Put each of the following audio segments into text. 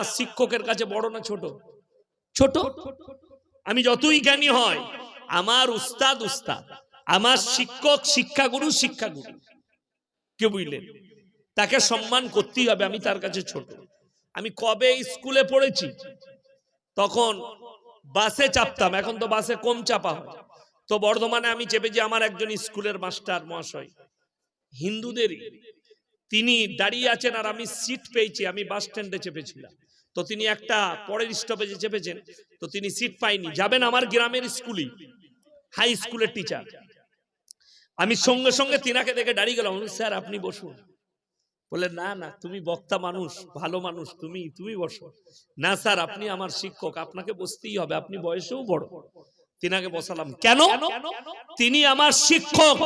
আমার শিক্ষকের কাছে বড় না ছোট? ছোট? আমি যতই জ্ঞানী হয় আমার উস্তাদ উস্তাদ, আমার শিক্ষক শিক্ষাগুরু শিক্ষাগুরু। কে বুঝলেন? তাকে সম্মান করতেই হবে, আমি তার কাছে ছোট। আমি কবে স্কুলে পড়েছি? তখন বাসে চাপতাম, এখন তো বাসে কম চাপা হয়। তো বর্ধমানে আমি চেপেছি আমার একজন স্কুলের মাস্টার মহাশয়, হিন্দুদেরই। তিনি দাঁড়িয়ে আছেন আর আমি সিট পেয়েছি, আমি বাস স্ট্যান্ডে চেপেছিলাম। তো তিনি একটা পরের স্টপেজে চেপেছেন। তো তিনি সিট পাইনি যাবেন আমার গ্রামের স্কুলই। হাই স্কুলের টিচার আমি সঙ্গে সঙ্গে তিনাকে দেখে দাঁড়িয়ে গেলাম। স্যার, আপনি বসুন। বলে না না, তুমি বক্তা মানুষ, ভালো মানুষ, তুমি তুমি বসো। না, স্যার, আপনি আমার শিক্ষক, আপনাকে বসতেই হবে, আপনি বয়সেও বড়। তিনাকে বসালাম। কেন? তিনি আমার শিক্ষক।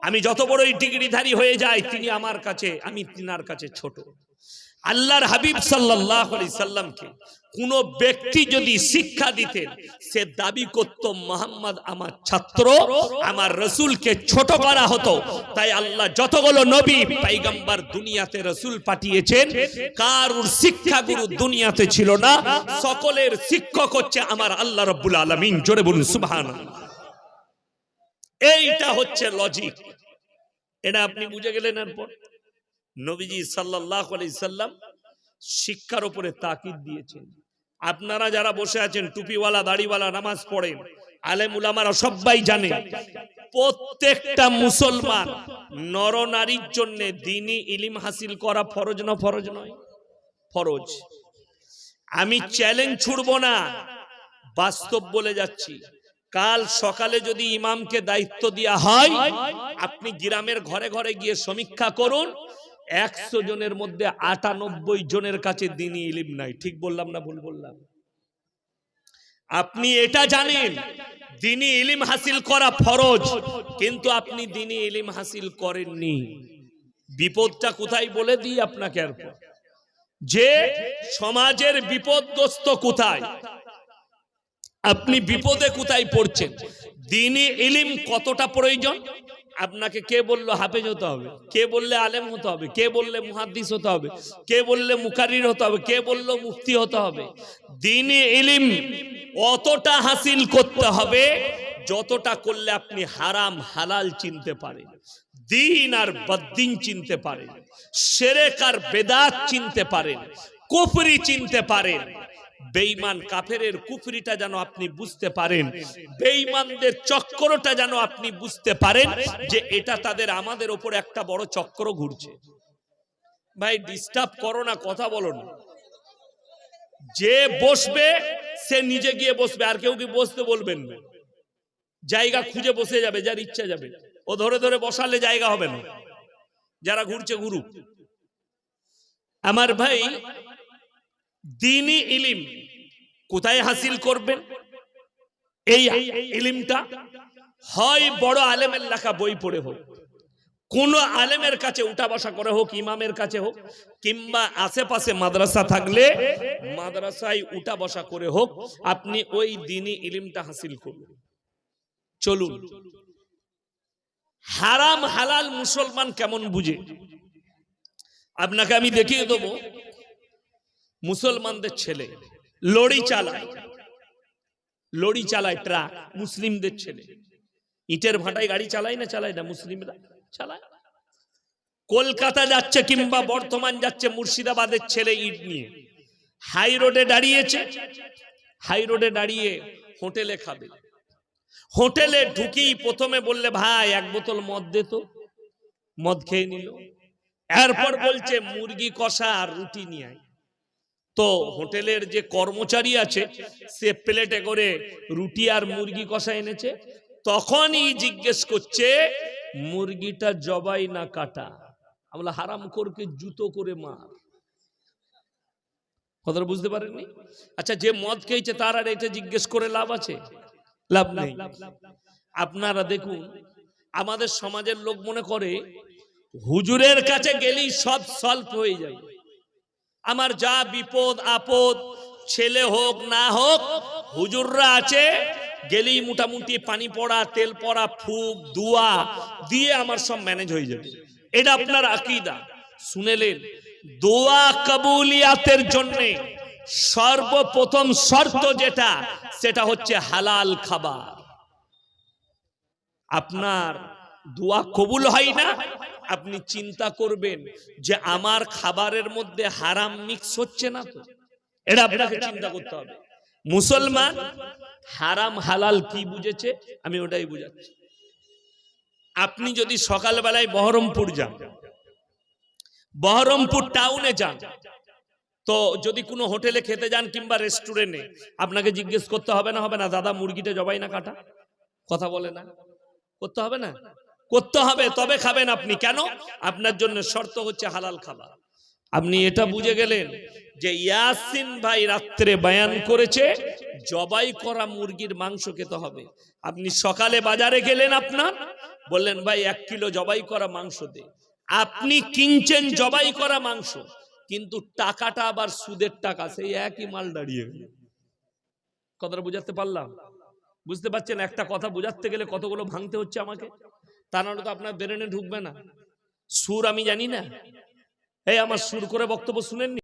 আমি যত বড়ই ডিগ্রিধারী হয়ে যাই, তিনি আমার কাছে, আমি তিনার কাছে ছোট। আল্লাহর হাবিব সাল্লাহ সাল্লামকে কোন ব্যক্তি যদি শিক্ষা দিতেন, সে দাবি করত, মোহাম্মদ আমার ছাত্র, আমার রসুলকে ছোট করা হতো। তাই আল্লাহ যতগুলো নবী পাইগাম্বার দুনিয়াতে রসুল পাঠিয়েছেন, কারুর শিক্ষা গুরু দুনিয়াতে ছিল না। সকলের শিক্ষক হচ্ছে আমার আল্লাহ রব্বুল আলমিন। জোরে বলুন সুবহান এইটা হচ্ছে লজিক এটা আপনি বুঝে গেলেন এরপর। নবীজি সাল্লাহ সাল্লাম শিক্ষার উপরে তাকিদ দিয়েছেন। আপনারা যারা বসে আছেন, টুপিওয়ালা, দাড়িওয়ালা, নামাজ পড়েন, আলেম উলামারা সবাই জানে, প্রত্যেকটা মুসলমান নরনারীর জন্য দিনই ইলিম হাসিল করা ফরজ না ফরজ নয়? ফরজ। আমি চ্যালেঞ্জ ছুড়ব না, বাস্তব বলে যাচ্ছি। কাল সকালে যদি ইমামকে দায়িত্ব দেওয়া হয়, আপনি গ্রামের ঘরে ঘরে গিয়ে সমীক্ষা করুন একশো জনের মধ্যে আটানব্বই জনের কাছে দিনই ইলিম নাই। ঠিক বললাম না ভুল বললাম? আপনি এটা জানেন, দিনই ইলিম হাসিল করা ফরজ, কিন্তু আপনি দিনই ইলিম হাসিল করেননি। বিপদটা কোথায় বলে দিই আপনাকে এরপর যে সমাজের বিপদগ্রস্ত কোথায়? আপনি বিপদে কোথায় পড়ছেন? দিনই ইলিম কতটা প্রয়োজন? আপনাকে কে বলল হাফেজ হতে হবে? কে বললে আলেম হতে হবে? কে বললে মুহাদ্দিস হতে হবে? কে বললে মুকারির হতে হবে? কে বলল মুফতি হতে হবে? দিনই ইলিম অতটা হাসিল করতে হবে যতটা করলে আপনি হারাম, হালাল চিনতে পারেন। দিন আর বদ্দিন চিনতে পারেন। সেরেক আর বেদাত চিনতে পারেন। কুফরি চিনতে পারেন। বেঈমান কাফেরের কুফরিটা যেন আপনি বুঝতে পারেন, বেঈমানদের চক্রটা যেন আপনি বুঝতে পারেন যে এটা তাদের আমাদের ওপর একটা বড় চক্র ঘুরছে। ভাই ডিস্টার্ব করো না, কথা বলো না। যে বসবে, সে নিজে গিয়ে বসবে, আর কেউ কি বসতে বলবেন না। জায়গা খুঁজে বসে যাবে, যার ইচ্ছা যাবে। ও ধরে ধরে বসালে জায়গা হবে না। যারা ঘুরছে, ঘুরুক। আমার ভাই দিনই ইলিম। কোথায় হাসিল করবেন? এই ইলিমটা হয় বড় আলেমের লেখা বই পড়ে হোক, কোন আলেমের কাছে উঠা বসা করে হোক, ইমামের কাছে হোক, কিংবা আশেপাশে মাদ্রাসা থাকলে মাদ্রাসায় উঠা বসা করে হোক, আপনি ওই দিনই ইলিমটা হাসিল করুন চলুন, হারাম হালাল মুসলমান কেমন বুঝে? আপনাকে আমি দেখিয়ে দেবো মুসলমানদের ছেলে, লড়ি চালায় লড়ি চালায় ট্রাক, মুসলিমদের ছেলে। ইটের ভাটায় গাড়ি চালায় না চালায় না, মুসলিমরা চালায়। কলকাতা যাচ্ছে কিংবা বর্ধমান যাচ্ছে মুর্শিদাবাদের ছেলে ইট নিয়ে। হাই রোডে দাঁড়িয়েছে, হাই রোডে দাঁড়িয়ে হোটেলে খাবে। হোটেলে ঢুকি প্রথমে বললে, ভাই, এক বোতল মদ দে তো। মদ খেয়ে নিল। এরপর বলছে, মুরগি কষা আর রুটি নিয়ে তো হোটেলের যে কর্মচারী আছে, সে প্লেটে করে রুটি আর মুরগি কষা এনেছে। তখনই জিজ্ঞেস করছে, মুরগিটা জবাই না কাটা? আমরা হারাম করকে জুতো করে মার। কথাটা বুঝতে পারেননি? আচ্ছা যে মদ খেয়েছে তার আর এটা জিজ্ঞেস করে লাভ আছে? লাভ নেই। আপনারা দেখুন, আমাদের সমাজের লোক মনে করে, হুজুরের কাছে গেলেই সব সলভ হয়ে যায়। আমার যা বিপদ, আপদ, ছেলে হোক, না হোক, হুজুররা আছে, গেলেই মোটামুটি পানি পড়া, তেল পড়া, ফুক, দুয়া দিয়ে আমার সব ম্যানেজ হয়ে যাবে। এটা আপনার আকিদা। শুনেলেন, দোয়া কবুলিয়াতের জন্য সর্বপ্রথম শর্ত যেটা, সেটা হচ্ছে হালাল খাবার। আপনার দোয়া কবুল হয় না? আপনি চিন্তা করবেন যে আমার খাবারের মধ্যে হারাম মিক্স হচ্ছে না তো। এটা আপনাকে চিন্তা করতে হবে। মুসলমান, হারাম হালাল কি বুঝেছে? আমি ওটাই বুঝাচ্ছি। আপনি যদি সকালবেলায় বহরমপুর যান, বহরমপুর টাউনে যান, তো যদি কোনো হোটেলে খেতে যান কিংবা রেস্টুরেন্টে আপনাকে জিজ্ঞেস করতে হবে না হবে না? দাদা মুরগিটা জবাই না কাটা? কথা বলে না? করতে হবে না? করতে হবে, তবে খাবেন আপনি। কেন? আপনার জন্য শর্ত হচ্ছে হালাল খাবার। আপনি এটা বুঝে গেলেন যে ইয়াসিন ভাই রাত্রে বয়ান করেছে, জবাই করা মুরগির মাংস খেতে হবে। আপনি সকালে বাজারে গেলেন আপনার, বললেন, ভাই, এক কিলো জবাই করা মাংস দে। আপনি কিনছেন জবাই করা মাংস, কিন্তু টাকাটা আবার সুদের টাকা, সেই একই মাল দাঁড়িয়ে গেল। কথাটা বুঝাতে পারলাম? বুঝতে পারছেন? একটা কথা বুঝাতে গেলে কতগুলো ভাঙতে হচ্ছে আমাকে? তা নাহলে তো আপনার ব্রেনে ঢুকবে না। সুর আমি জানি না। এই আমার সুর করে বক্তব্য শুনেননি?